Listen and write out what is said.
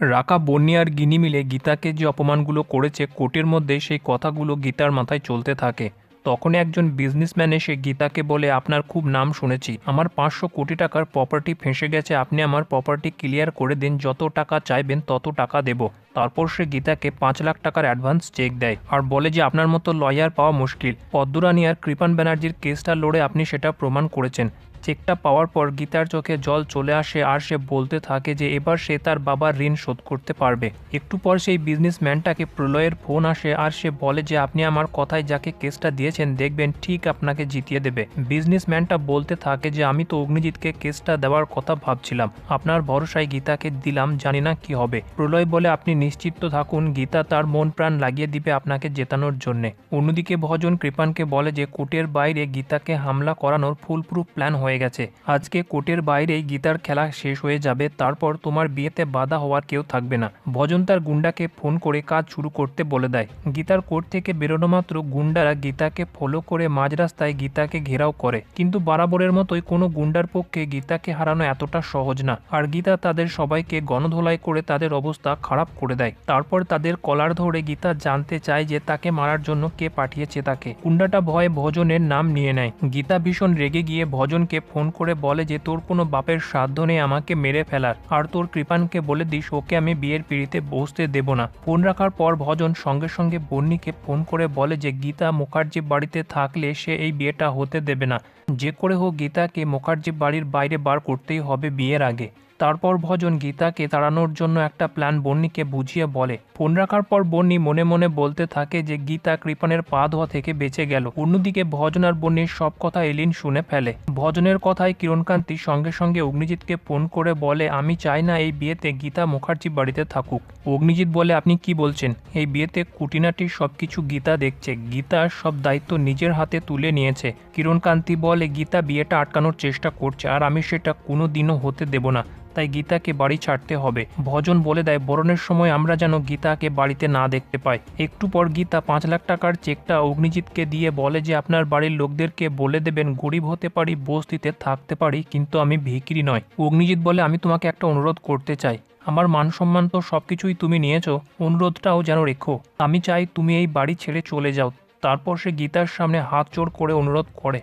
রাকা বন্যি আর গিনি মিলে গীতাকে যে অপমানগুলো করেছে কোর্টের মধ্যে, সেই কথাগুলো গীতার মাথায় চলতে থাকে। তখন একজন বিজনেসম্যান এসে গীতাকে বলে, আপনার খুব নাম শুনেছি। আমার পাঁচশো কোটি টাকার প্রপার্টি ফেঁসে গেছে। আপনি আমার প্রপার্টি ক্লিয়ার করে দিন। যত টাকা চাইবেন, তত টাকা দেব। তারপর সে গীতাকে পাঁচ লাখ টাকার অ্যাডভান্স চেক দেয় আর বলে যে, আপনার মতো লয়ার পাওয়া মুশকিল। পদ্মরানী আর কৃপান ব্যানার্জির কেসটা লড়ে আপনি সেটা প্রমাণ করেছেন। চেকটা পাওয়ার পর গীতার চোখে জল চলে আসে আর সে বলতে থাকে যে এবার সে তার বাবার ঋণ শোধ করতে পারবে। একটু পর সেই বিজনেসম্যানটাকে প্রলয়ের ফোন আসে আর সে বলে যে আপনি আমার কথায় যাকে কেসটা দিয়েছেন দেখবেন ঠিক আপনাকে জিতিয়ে দেবে। বিজনেসম্যানটা বলতে থাকে যে আমি তো অগ্নিজিৎকে কেসটা দেওয়ার কথা ভাবছিলাম। আপনার ভরসায় গীতাকে দিলাম, জানি না কি হবে। প্রলয় বলে, আপনি নিশ্চিত থাকুন, গীতা তার মন প্রাণ লাগিয়ে দিবে আপনাকে জেতানোর জন্যে। অন্যদিকে ভজন কৃপানকে বলে যে কোর্টের বাইরে গীতাকে হামলা করানোর ফুল প্রুফ প্ল্যান হয়ে গেছে। আজকে কোর্টের বাইরেই গীতার খেলা শেষ হয়ে যাবে, তারপর তোমার বিয়েতে বাধা হওয়ার কেউ থাকবে না। ভজন তার গুন্ডাকে ফোন করে কাজ শুরু করতে বলে দেয়। গীতার কোর্ট থেকে বেরোনো মাত্র গুন্ডারা গীতাকে ফলো করে মাঝ রাস্তায় গীতাকে ঘেরাও করে। কিন্তু বরাবরের মতোই কোনো গুন্ডার পক্ষে গীতাকে হারানো এতটা সহজ না। আর গীতা তাদের সবাইকে গণধোলাই করে তাদের অবস্থা খারাপ করে দেয়। তারপর তাদের কলার ধরে গীতা জানতে চায় যে তাকে মারার জন্য কে পাঠিয়েছে তাকে। গুন্ডাটা ভয়ে ভজনের নাম নিয়ে নেয়। গীতা ভীষণ রেগে গিয়ে ভজনকে ফোন করে বলে যে, তোর কোনো বাপের সাধ্য নেই আমাকে মেরে ফেলার। আর তোর কৃপানকে বলে দিস, ওকে আমি বিয়ের পিড়িতে বসতে দেব না। ফোন রাখার পর ভজন সঙ্গে সঙ্গে বন্নিকে ফোন করে বলে যে, গীতা মুখার্জি বাড়িতে থাকলে সে এই বিয়েটা হতে দেবে না। যে করে হোক গীতাকে মুখার্জি বাড়ির বাইরে বার করতেই হবে বিয়ের আগে। তারপর ভজন গীতাকে তাড়ানোর জন্য একটা প্ল্যান বন্নিকে বুঝিয়ে বলে। ফোন রাখার পর বন্নি মনে মনে বলতে থাকে যে গীতা কৃপানের পা ধোয়া থেকে বেঁচে গেল। অন্যদিকে ভজন আর বন্নির সব কথা এলিন শুনে ফেলে। ভজনের কথায় কিরণকান্তি সঙ্গে সঙ্গে অগ্নিজিৎকে ফোন করে বলে, আমি চাই না এই বিয়েতে গীতা মুখার্জি বাড়িতে থাকুক। অগ্নিজিৎ বলে, আপনি কি বলছেন? এই বিয়েতে কুটিনাটির সবকিছু গীতা দেখছে। গীতা সব দায়িত্ব নিজের হাতে তুলে নিয়েছে। কিরণকান্তি বলে, গীতা বিয়েটা আটকানোর চেষ্টা করছে, আর আমি সেটা কোনো দিনও হতে দেব না। তাই গীতাকে বাড়ি ছাড়তে হবে। ভজন বলে দেয়, বরণের সময় আমরা যেন গীতাকে বাড়িতে না দেখতে পাই। একটু পর গীতা পাঁচ লাখ টাকার চেকটা অগ্নিজিৎকে দিয়ে বলে যে, আপনার বাড়ির লোকদেরকে বলে দেবেন, গরিব হতে পারি, বস্তিতে থাকতে পারি, কিন্তু আমি ভিকিরি নয় অগ্নিজিৎ বলে, আমি তোমাকে একটা অনুরোধ করতে চাই। আমার মান সম্মান তো সব কিছুই তুমি নিয়েছো, অনুরোধটাও যেন রেখো। আমি চাই তুমি এই বাড়ি ছেড়ে চলে যাও। তারপর সে গীতার সামনে হাত জোড় করে অনুরোধ করে।